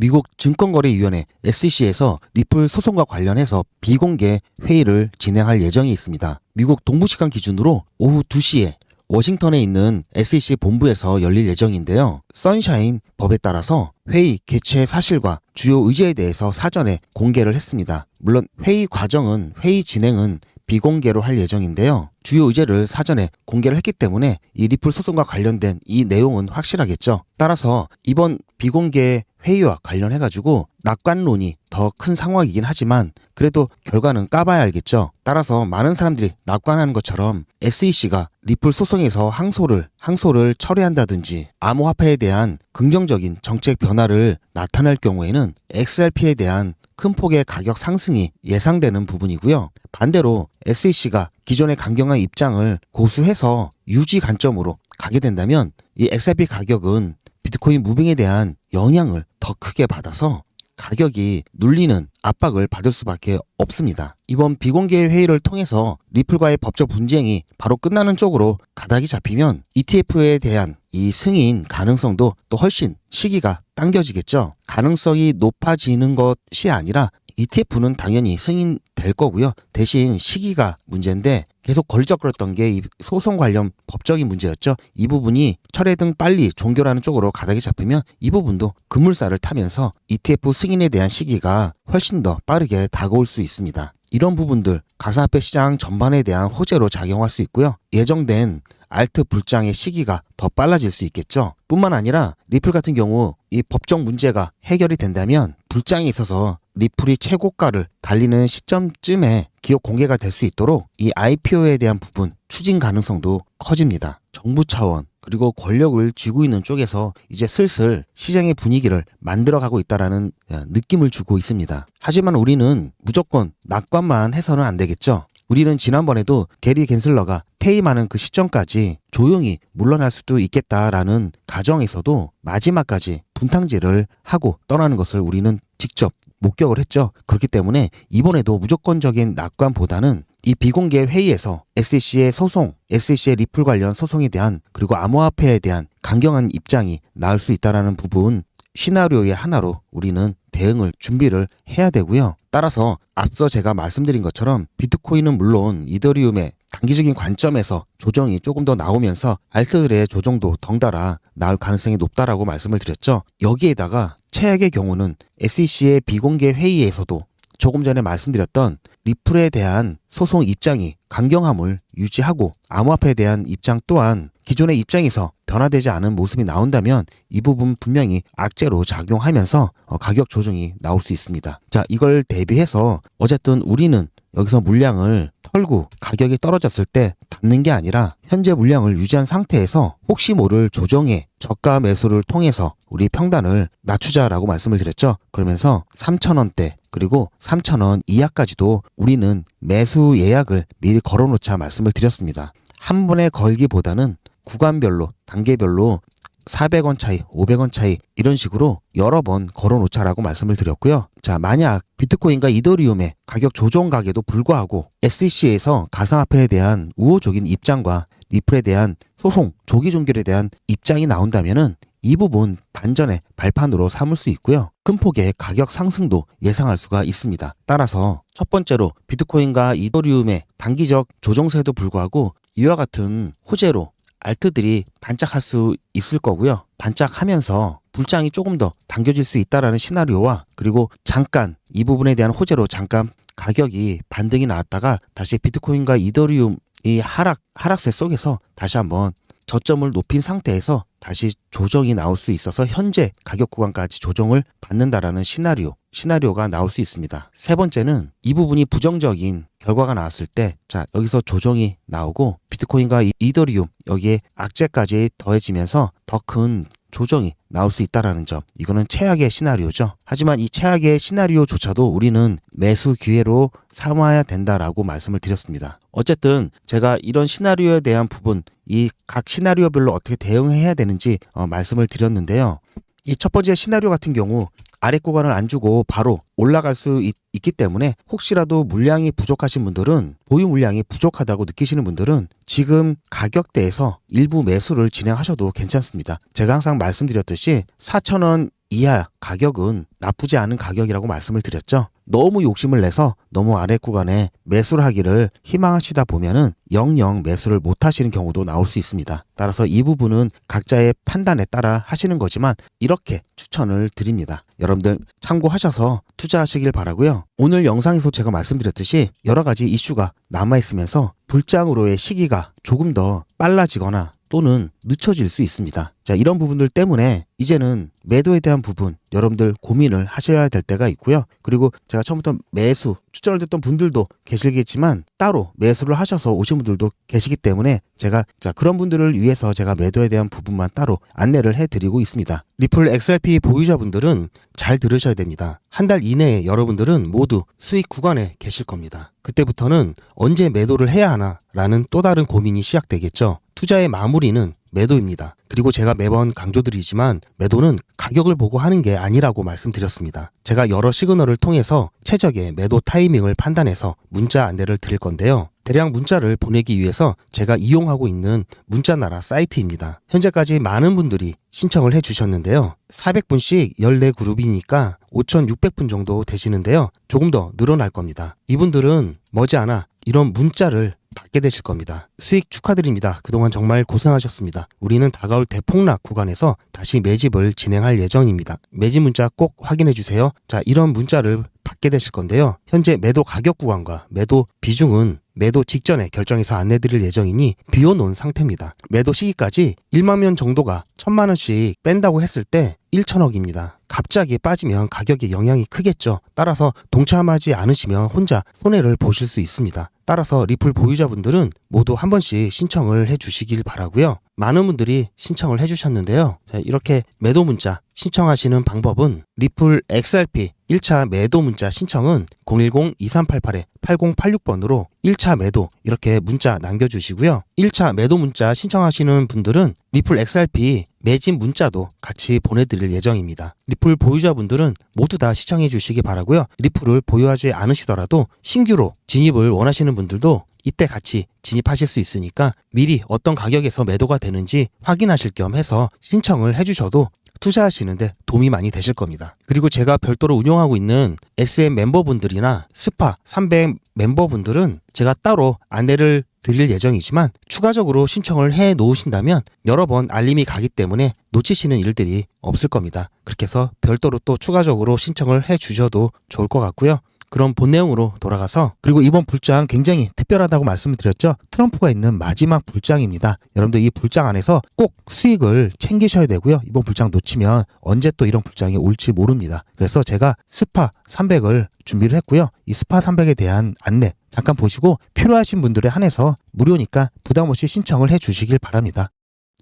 미국 증권거래위원회 SEC에서 리플 소송과 관련해서 비공개 회의를 진행할 예정이 있습니다. 미국 동부시간 기준으로 오후 2시에 워싱턴에 있는 SEC 본부에서 열릴 예정인데요. 선샤인 법에 따라서 회의 개최 사실과 주요 의제에 대해서 사전에 공개를 했습니다. 물론 회의 과정은 회의 진행은 비공개로 할 예정인데요. 주요 의제를 사전에 공개를 했기 때문에 이 리플 소송과 관련된 이 내용은 확실하겠죠. 따라서 이번 비공개 회의와 관련해 가지고 낙관론이 더 큰 상황이긴 하지만 그래도 결과는 까봐야 알겠죠. 따라서 많은 사람들이 낙관하는 것처럼 SEC가 리플 소송에서 항소를 항소를 처리한다든지 암호화폐에 대한 긍정적인 정책 변화를 나타낼 경우에는 XRP에 대한 큰 폭의 가격 상승이 예상되는 부분이고요. 반대로 SEC가 기존의 강경한 입장을 고수해서 유지 관점으로 가게 된다면 이 XRP 가격은 비트코인 무빙에 대한 영향을 더 크게 받아서 가격이 눌리는 압박을 받을 수밖에 없습니다. 이번 비공개 회의를 통해서 리플과의 법적 분쟁이 바로 끝나는 쪽으로 가닥이 잡히면 ETF에 대한 이 승인 가능성도 또 훨씬 시기가 당겨지겠죠. 가능성이 높아지는 것이 아니라 ETF는 당연히 승인 될 거고요. 대신 시기가 문제인데 계속 걸적거렸던 게 이 소송 관련 법적인 문제였죠. 이 부분이 철회 등 빨리 종결하는 쪽으로 가닥이 잡히면 이 부분도 급물살을 타면서 ETF 승인에 대한 시기가 훨씬 더 빠르게 다가올 수 있습니다. 이런 부분들 가상화폐 시장 전반에 대한 호재로 작용할 수 있고요. 예정된 알트 불장의 시기가 더 빨라질 수 있겠죠. 뿐만 아니라 리플 같은 경우 이 법적 문제가 해결이 된다면 불장에 있어서 리플이 최고가를 달리는 시점쯤에 기업 공개가 될 수 있도록 이 IPO에 대한 부분 추진 가능성도 커집니다. 정부 차원 그리고 권력을 쥐고 있는 쪽에서 이제 슬슬 시장의 분위기를 만들어가고 있다라는 어, 느낌을 주고 있습니다. 하지만 우리는 무조건 낙관만 해서는 안 되겠죠. 우리는 지난번에도 게리 겐슬러가 퇴임하는 그 시점까지 조용히 물러날 수도 있겠다라는 가정에서도 마지막까지 분탕질을 하고 떠나는 것을 우리는 직접 목격을 했죠. 그렇기 때문에 이번에도 무조건적인 낙관보다는 이 비공개 회의에서 SEC의 소송, SEC의 리플 관련 소송에 대한 그리고 암호화폐에 대한 강경한 입장이 나올 수 있다라는 부분 시나리오의 하나로 우리는 대응을 준비를 해야 되고요. 따라서 앞서 제가 말씀드린 것처럼 비트코인은 물론 이더리움의 단기적인 관점에서 조정이 조금 더 나오면서 알트들의 조정도 덩달아 나올 가능성이 높다라고 말씀을 드렸죠. 여기에다가 최악의 경우는 SEC의 비공개 회의에서도 조금 전에 말씀드렸던 리플에 대한 소송 입장이 강경함을 유지하고 암호화폐에 대한 입장 또한 기존의 입장에서 변화되지 않은 모습이 나온다면 이 부분 분명히 악재로 작용하면서 어, 가격 조정이 나올 수 있습니다. 자, 이걸 대비해서 어쨌든 우리는 여기서 물량을 털고 가격이 떨어졌을 때 담는 게 아니라 현재 물량을 유지한 상태에서 혹시 모를 조정의 저가 매수를 통해서 우리 평단을 낮추자라고 말씀을 드렸죠. 그러면서 3,000원대 그리고 3,000원 이하까지도 우리는 매수 예약을 미리 걸어놓자 말씀을 드렸습니다. 한 번에 걸기보다는 구간별로 단계별로 400원 차이, 500원 차이 이런 식으로 여러 번 걸어놓자라고 말씀을 드렸고요. 자, 만약 비트코인과 이더리움의 가격 조정 가게도 불구하고 SEC에서 가상화폐에 대한 우호적인 입장과 리플에 대한 소송, 조기 종결에 대한 입장이 나온다면은 이 부분 반전의 발판으로 삼을 수 있고요. 큰 폭의 가격 상승도 예상할 수가 있습니다. 따라서 첫 번째로 비트코인과 이더리움의 단기적 조정세에도 불구하고 이와 같은 호재로 알트들이 반짝할 수 있을 거고요. 반짝하면서 불장이 조금 더 당겨질 수 있다라는 시나리오와 그리고 잠깐 이 부분에 대한 호재로 잠깐 가격이 반등이 나왔다가 다시 비트코인과 이더리움 이 하락 하락세 속에서 다시 한번 저점을 높인 상태에서 다시 조정이 나올 수 있어서 현재 가격 구간까지 조정을 받는다라는 시나리오 시나리오가 나올 수 있습니다. 세 번째는 이 부분이 부정적인 결과가 나왔을 때 자 여기서 조정이 나오고 비트코인과 이- 이더리움 여기에 악재까지 더해지면서 더 큰 조정이 나올 수 있다라는 점 이거는 최악의 시나리오죠. 하지만 이 최악의 시나리오조차도 우리는 매수 기회로 삼아야 된다라고 말씀을 드렸습니다. 어쨌든 제가 이런 시나리오에 대한 부분 이 각 시나리오별로 어떻게 대응해야 되는지 어, 말씀을 드렸는데요. 이 첫 번째 시나리오 같은 경우 아래 구간을 안 주고 바로 올라갈 수 있, 기 때문에 혹시라도 물량이 부족하신 분들은 보유 물량이 부족하다고 느끼시는 분들은 지금 가격대에서 일부 매수를 진행하셔도 괜찮습니다. 제가 항상 말씀드렸듯이 4,000원 이하 가격은 나쁘지 않은 가격이라고 말씀을 드렸죠. 너무 욕심을 내서 너무 아래 구간에 매수를 하기를 희망하시다 보면은 영영 매수를 못 하시는 경우도 나올 수 있습니다. 따라서 이 부분은 각자의 판단에 따라 하시는 거지만 이렇게 추천을 드립니다. 여러분들 참고하셔서 투자하시길 바라고요. 오늘 영상에서 제가 말씀드렸듯이 여러 가지 이슈가 남아 있으면서 불장으로의 시기가 조금 더 빨라지거나 또는 늦춰질 수 있습니다. 자, 이런 부분들 때문에 이제는 매도에 대한 부분 여러분들 고민을 하셔야 될 때가 있고요. 그리고 제가 처음부터 매수 추천을 듣던 분들도 계시겠지만 따로 매수를 하셔서 오신 분들도 계시기 때문에 제가 자, 그런 분들을 위해서 제가 매도에 대한 부분만 따로 안내를 해 드리고 있습니다. 리플 XRP 보유자분들은 잘 들으셔야 됩니다. 한 달 이내에 여러분들은 모두 수익 구간에 계실 겁니다. 그때부터는 언제 매도를 해야 하나 라는 또 다른 고민이 시작되겠죠. 투자의 마무리는 매도입니다. 그리고 제가 매번 강조드리지만 매도는 가격을 보고 하는 게 아니라고 말씀드렸습니다. 제가 여러 시그널을 통해서 최적의 매도 타이밍을 판단해서 문자 안내를 드릴 건데요. 대량 문자를 보내기 위해서 제가 이용하고 있는 문자나라 사이트입니다. 현재까지 많은 분들이 신청을 해 주셨는데요. 400분씩 14그룹이니까 5,600분 정도 되시는데요. 조금 더 늘어날 겁니다. 이분들은 머지않아 이런 문자를 받게 되실 겁니다. 수익 축하드립니다. 그동안 정말 고생하셨습니다. 우리는 다가올 대폭락 구간에서 다시 매집을 진행할 예정입니다. 매집 문자 꼭 확인해 주세요. 자, 이런 문자를 받게 되실 건데요. 현재 매도 가격 구간과 매도 비중은 매도 직전에 결정해서 안내드릴 예정이니 비워놓은 상태입니다. 매도 시기까지 1만 명 정도가 1천만 원씩 뺀다고 했을 때 1천억입니다. 갑자기 빠지면 가격에 영향이 크겠죠. 따라서 동참하지 않으시면 혼자 손해를 보실 수 있습니다. 따라서 리플 보유자분들은 모두 한 번씩 신청을 해 주시길 바라고요. 많은 분들이 신청을 해 주셨는데요. 자, 이렇게 매도 문자 신청하시는 방법은 리플 XRP 1차 매도 문자 신청은 010-2388-8086번으로 1차 매도 이렇게 문자 남겨주시고요. 1차 매도 문자 신청하시는 분들은 리플 XRP 매진 문자도 같이 보내드릴 예정입니다. 리플 보유자분들은 모두 다 시청해 주시기 바라고요. 리플을 보유하지 않으시더라도 신규로 진입을 원하시는 분들도 이때 같이 진입하실 수 있으니까 미리 어떤 가격에서 매도가 되는지 확인하실 겸 해서 신청을 해주셔도 투자하시는데 도움이 많이 되실 겁니다. 그리고 제가 별도로 운영하고 있는 SM 멤버분들이나 스파 300 멤버분들은 제가 따로 안내를 드릴 예정이지만 추가적으로 신청을 해 놓으신다면 여러 번 알림이 가기 때문에 놓치시는 일들이 없을 겁니다. 그렇게 해서 별도로 또 추가적으로 신청을 해 주셔도 좋을 것 같고요. 그럼 본 내용으로 돌아가서 그리고 이번 불장 굉장히 특별하다고 말씀을 드렸죠. 트럼프가 있는 마지막 불장입니다. 여러분들 이 불장 안에서 꼭 수익을 챙기셔야 되고요. 이번 불장 놓치면 언제 또 이런 불장이 올지 모릅니다. 그래서 제가 스파 300을 준비를 했고요. 이 스파 300에 대한 안내 잠깐 보시고 필요하신 분들에 한해서 무료니까 부담 없이 신청을 해 주시길 바랍니다.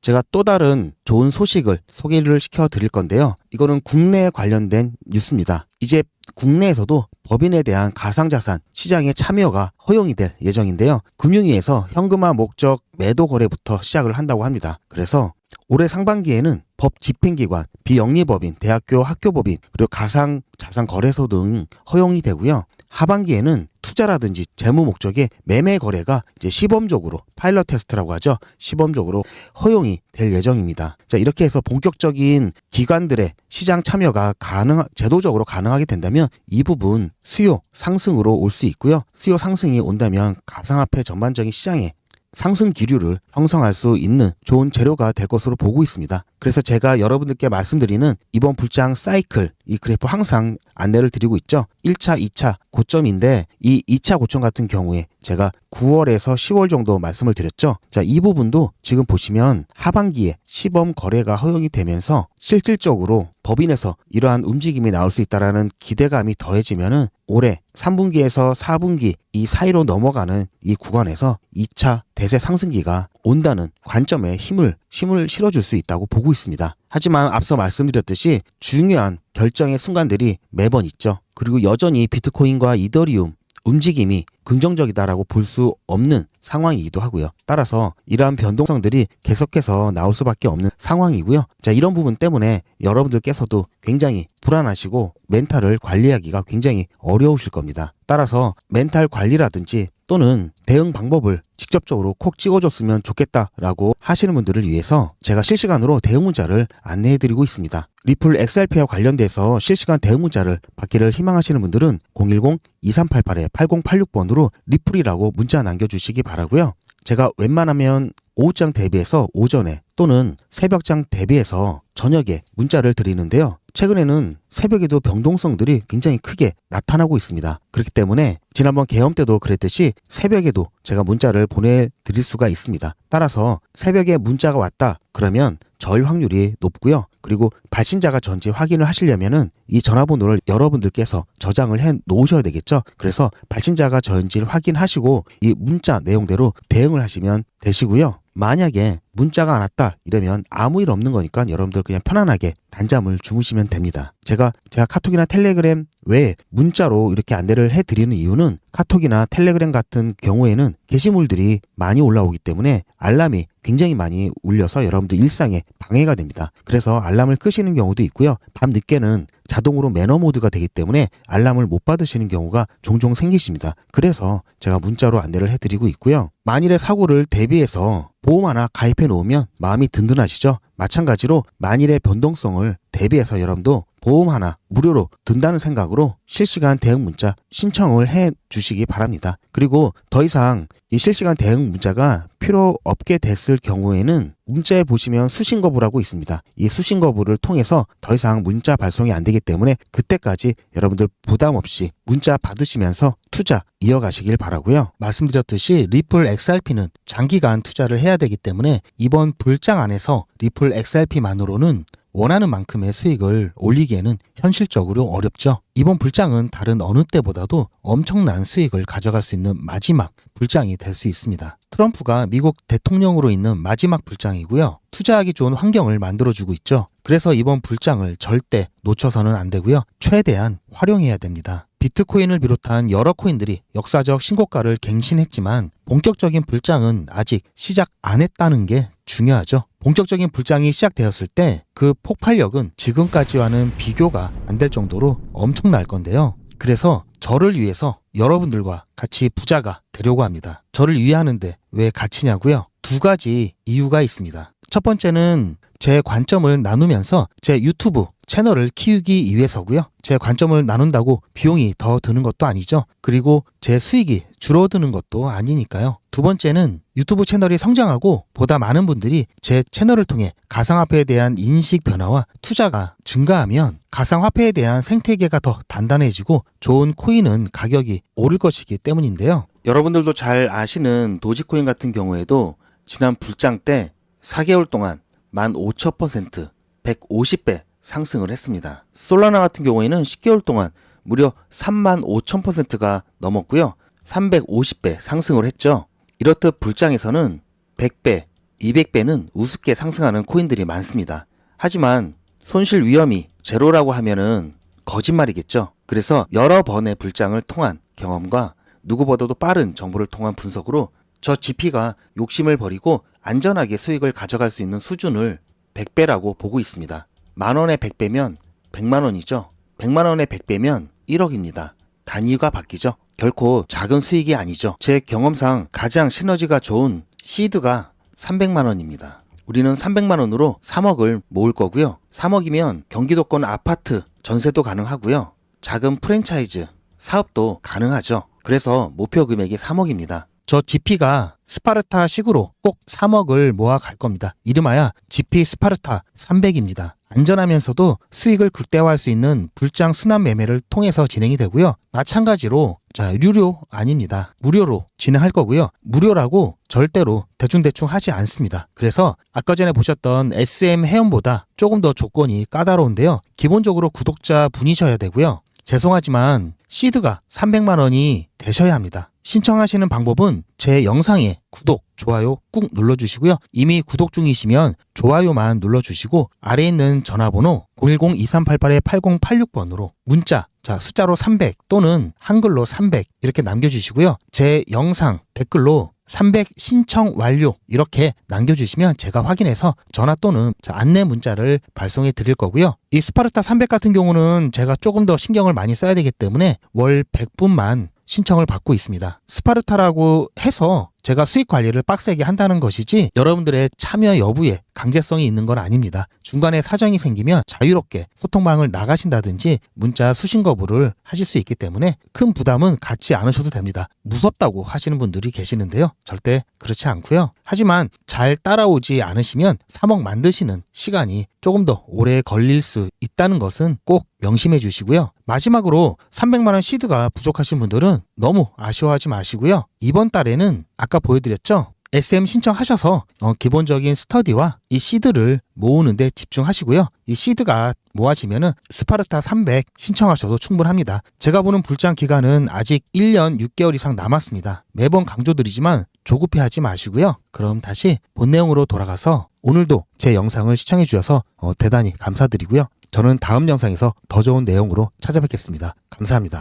제가 또 다른 좋은 소식을 소개를 시켜 드릴 건데요. 이거는 국내에 관련된 뉴스입니다. 이제 국내에서도 법인에 대한 가상자산 시장에 참여가 허용이 될 예정인데요. 금융위에서 현금화 목적 매도 거래부터 시작을 한다고 합니다. 그래서 올해 상반기에는 법 집행기관, 비영리법인, 대학교 학교법인, 그리고 가상자산 거래소 등 허용이 되고요. 하반기에는 투자라든지 재무 목적의 매매 거래가 이제 시범적으로 파일럿 테스트라고 하죠. 시범적으로 허용이 될 예정입니다. 자, 이렇게 해서 본격적인 기관들의 시장 참여가 가능 제도적으로 가능하게 된다면 이 부분 수요 상승으로 올 수 있고요. 수요 상승이 온다면 가상화폐 전반적인 시장에 상승 기류를 형성할 수 있는 좋은 재료가 될 것으로 보고 있습니다. 그래서 제가 여러분들께 말씀드리는 이번 불장 사이클 이 그래프 항상 안내를 드리고 있죠. 1차, 2차 고점인데 이 2차 고점 같은 경우에 제가 9월에서 10월 정도 말씀을 드렸죠. 자, 이 부분도 지금 보시면 하반기에 시범 거래가 허용이 되면서 실질적으로 법인에서 이러한 움직임이 나올 수 있다라는 기대감이 더해지면은 올해 3분기에서 4분기 이 사이로 넘어가는 이 구간에서 2차 대세 상승기가 온다는 관점에 힘을 힘을 실어줄 수 있다고 보고 있습니다. 하지만 앞서 말씀드렸듯이 중요한 결정의 순간들이 매번 있죠. 그리고 여전히 비트코인과 이더리움 움직임이 긍정적이다라고 볼 수 없는 상황이기도 하고요. 따라서 이러한 변동성들이 계속해서 나올 수밖에 없는 상황이고요. 자, 이런 부분 때문에 여러분들께서도 굉장히 불안하시고 멘탈을 관리하기가 굉장히 어려우실 겁니다. 따라서 멘탈 관리라든지 또는 대응 방법을 직접적으로 콕 찍어줬으면 좋겠다라고 하시는 분들을 위해서 제가 실시간으로 대응 문자를 안내해드리고 있습니다. 리플 XRP와 관련돼서 실시간 대응 문자를 받기를 희망하시는 분들은 010-2388-8086번으로 리플이라고 문자 남겨주시기 바라고요. 제가 웬만하면 오후장 대비해서 오전에 또는 새벽장 대비해서 저녁에 문자를 드리는데요. 최근에는 새벽에도 변동성들이 굉장히 크게 나타나고 있습니다. 그렇기 때문에 지난번 개엄 때도 그랬듯이 새벽에도 제가 문자를 보내드릴 수가 있습니다. 따라서 새벽에 문자가 왔다 그러면 절 확률이 높고요. 그리고 발신자가 전지 확인을 하시려면은 이 전화번호를 여러분들께서 저장을 해 놓으셔야 되겠죠. 그래서 발신자가 전지를 확인하시고 이 문자 내용대로 대응을 하시면 되시고요. 만약에 문자가 안 왔다 이러면 아무 일 없는 거니까 여러분들 그냥 편안하게 단잠을 주무시면 됩니다. 제가 제가 카톡이나 텔레그램 외에 문자로 이렇게 안내를 해드리는 이유는 카톡이나 텔레그램 같은 경우에는 게시물들이 많이 올라오기 때문에 알람이 굉장히 많이 울려서 여러분들 일상에 방해가 됩니다. 그래서 알람을 끄시는 경우도 있고요. 밤 늦게는 자동으로 매너 모드가 되기 때문에 알람을 못 받으시는 경우가 종종 생기십니다. 그래서 제가 문자로 안내를 해드리고 있고요. 만일의 사고를 대비해서 보험 하나 가입해 놓으면 마음이 든든하시죠? 마찬가지로 만일의 변동성을 대비해서 여러분도 보험 하나 무료로 든다는 생각으로 실시간 대응 문자 신청을 해 주시기 바랍니다. 그리고 더 이상 이 실시간 대응 문자가 필요 없게 됐을 경우에는 문자에 보시면 수신 거부라고 있습니다. 이 수신 거부를 통해서 더 이상 문자 발송이 안 되기 때문에 그때까지 여러분들 부담 없이 문자 받으시면서 투자 이어가시길 바라고요. 말씀드렸듯이 리플 XRP는 장기간 투자를 해야 되기 때문에 이번 불장 안에서 리플 XRP만으로는 원하는 만큼의 수익을 올리기에는 현실적으로 어렵죠. 이번 불장은 다른 어느 때보다도 엄청난 수익을 가져갈 수 있는 마지막 불장이 될 수 있습니다. 트럼프가 미국 대통령으로 있는 마지막 불장이고요. 투자하기 좋은 환경을 만들어주고 있죠. 그래서 이번 불장을 절대 놓쳐서는 안 되고요. 최대한 활용해야 됩니다. 비트코인을 비롯한 여러 코인들이 역사적 신고가를 갱신했지만 본격적인 불장은 아직 시작 안 했다는 게 중요하죠. 본격적인 불장이 시작되었을 때 그 폭발력은 지금까지와는 비교가 안 될 정도로 엄청날 건데요. 그래서 저를 위해서 여러분들과 같이 부자가 되려고 합니다. 저를 위하는데 왜 같이냐고요? 두 가지 이유가 있습니다. 첫 번째는 제 관점을 나누면서 제 유튜브 채널을 키우기 위해서고요. 제 관점을 나눈다고 비용이 더 드는 것도 아니죠. 그리고 제 수익이 줄어드는 것도 아니니까요. 두 번째는 유튜브 채널이 성장하고 보다 많은 분들이 제 채널을 통해 가상화폐에 대한 인식 변화와 투자가 증가하면 가상화폐에 대한 생태계가 더 단단해지고 좋은 코인은 가격이 오를 것이기 때문인데요. 여러분들도 잘 아시는 도지코인 같은 경우에도 지난 불장 때 4개월 동안 15,000% 150배 상승을 했습니다. 솔라나 같은 경우에는 10개월 동안 무려 35,000%가 넘었고요. 350배 상승을 했죠. 이렇듯 불장에서는 100배, 200배는 우습게 상승하는 코인들이 많습니다. 하지만 손실 위험이 제로라고 하면은 거짓말이겠죠. 그래서 여러 번의 불장을 통한 경험과 누구보다도 빠른 정보를 통한 분석으로 저 GP가 욕심을 버리고 안전하게 수익을 가져갈 수 있는 수준을 100배라고 보고 있습니다. 만 원에 100배면 100만 원이죠. 100만 원에 100배면 1억입니다. 단위가 바뀌죠. 결코 작은 수익이 아니죠. 제 경험상 가장 시너지가 좋은 시드가 300만 원입니다. 우리는 300만 원으로 3억을 모을 거고요. 3억이면 경기도권 아파트 전세도 가능하고요. 작은 프랜차이즈 사업도 가능하죠. 그래서 목표 금액이 3억입니다. 저 GP가 스파르타식으로 꼭 3억을 모아 갈 겁니다. 이름하여 GP 스파르타 300입니다. 안전하면서도 수익을 극대화할 수 있는 불장 순환 매매를 통해서 진행이 되고요. 마찬가지로 자 유료 아닙니다. 무료로 진행할 거고요. 무료라고 절대로 대충대충 하지 않습니다. 그래서 아까 전에 보셨던 SM 회원보다 조금 더 조건이 까다로운데요. 기본적으로 구독자 분이셔야 되고요. 죄송하지만 시드가 300만 원이 되셔야 합니다. 신청하시는 방법은 제 영상에 구독, 좋아요 꾹 눌러주시고요. 이미 구독 중이시면 좋아요만 눌러주시고 아래에 있는 전화번호 010-2388-8086번으로 문자 자, 숫자로 300 또는 한글로 300 이렇게 남겨주시고요. 제 영상 댓글로 300 신청 완료 이렇게 남겨주시면 제가 확인해서 전화 또는 자, 안내 문자를 발송해 드릴 거고요. 이 스파르타 300 같은 경우는 제가 조금 더 신경을 많이 써야 되기 때문에 월 100분만 신청을 받고 있습니다. 스파르타라고 해서 제가 수익 관리를 빡세게 한다는 것이지 여러분들의 참여 여부에 강제성이 있는 건 아닙니다. 중간에 사정이 생기면 자유롭게 소통방을 나가신다든지 문자 수신 거부를 하실 수 있기 때문에 큰 부담은 갖지 않으셔도 됩니다. 무섭다고 하시는 분들이 계시는데요. 절대 그렇지 않고요. 하지만 잘 따라오지 않으시면 3억 만드시는 시간이 조금 더 오래 걸릴 수 있다는 것은 꼭 명심해 주시고요. 마지막으로 300만 원 시드가 부족하신 분들은 너무 아쉬워하지 마시고요. 이번 달에는 아까 보여드렸죠? SM 신청하셔서 어, 기본적인 스터디와 이 시드를 모으는데 집중하시고요. 이 시드가 모아지면은 스파르타 300 신청하셔도 충분합니다. 제가 보는 불장 기간은 아직 1년 6개월 이상 남았습니다. 매번 강조드리지만 조급해 하지 마시고요. 그럼 다시 본 내용으로 돌아가서 오늘도 제 영상을 시청해 주셔서 어, 대단히 감사드리고요. 저는 다음 영상에서 더 좋은 내용으로 찾아뵙겠습니다. 감사합니다.